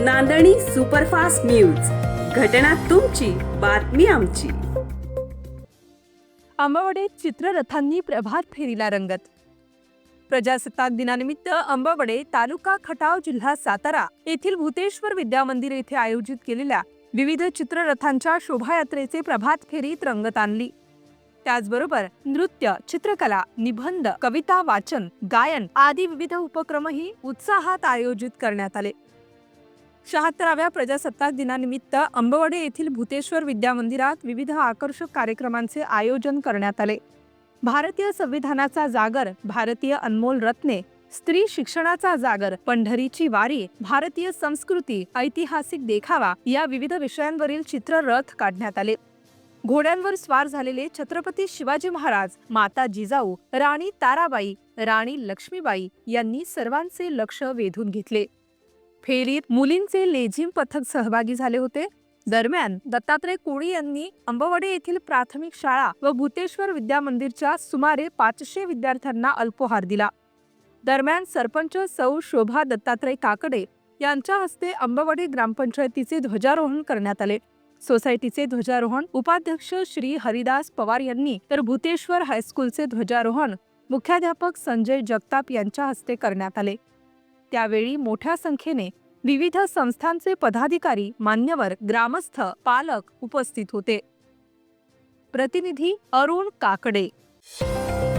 नांदणी superfast news. घटना तुमची बातमी आमची. आंबावडे चित्ररथांनी प्रभात फेरीला रंगत. प्रजासत्ताक दिनानिमित्त अंबावडे तालुका खटाव जिल्हा सातारा येथील भूतेश्वर विद्या मंदिर येथे आयोजित केलेल्या विविध चित्ररथांच्या शोभायात्रेचे प्रभात फेरीत रंगत आणली. त्याचबरोबर नृत्य चित्रकला निबंध कविता वाचन गायन आदी विविध उपक्रमही उत्साहात आयोजित करण्यात आले. शहात्तराव्या प्रजासत्ताक दिनानिमित्त अंबवडे येथील भूतेश्वर विद्या मंदिरात विविध आकर्षक कार्यक्रमांचे आयोजन करण्यात आले. भारतीय संविधानाचा जागर भारतीय अनमोल रत्ने स्त्री शिक्षणाचा जागर पंढरीची वारी भारतीय संस्कृती ऐतिहासिक देखावा या विविध विषयांवरील चित्ररथ काढण्यात आले. घोड्यांवर स्वार झालेले छत्रपती शिवाजी महाराज माता जिजाऊ राणी ताराबाई राणी लक्ष्मीबाई यांनी सर्वांचे लक्ष वेधून घेतले. फेरीत मुलींचे लेझिम पथक सहभागी झाले होते. दरम्यान दत्तात्रय कोळी यांनी अंबवडे येथील प्राथमिक शाळा व भूतेश्वर विद्या मंदिरच्या सुमारे पाचशे विद्यार्थ्यांना अल्पोहार दिला. दरम्यान सरपंच सौ शोभा दत्तात्रय काकडे यांच्या हस्ते अंबवडे ग्रामपंचायतीचे ध्वजारोहण करण्यात आले. सोसायटीचे ध्वजारोहण उपाध्यक्ष श्री हरिदास पवार यांनी तर भूतेश्वर हायस्कूलचे ध्वजारोहण मुख्याध्यापक संजय जगताप यांच्या हस्ते करण्यात आले. त्यावेळी मोठ्या संख्येने विविध संस्थांचे पदाधिकारी मान्यवर ग्रामस्थ पालक उपस्थित होते. प्रतिनिधी अरुण काकडे.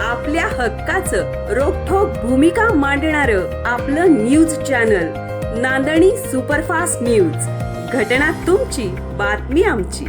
आपल्या हक्काचं रोखोक भूमिका मांडणार आपलं न्यूज चॅनल नांदणी सुपरफास्ट न्यूज. घटना तुमची बातमी आमची.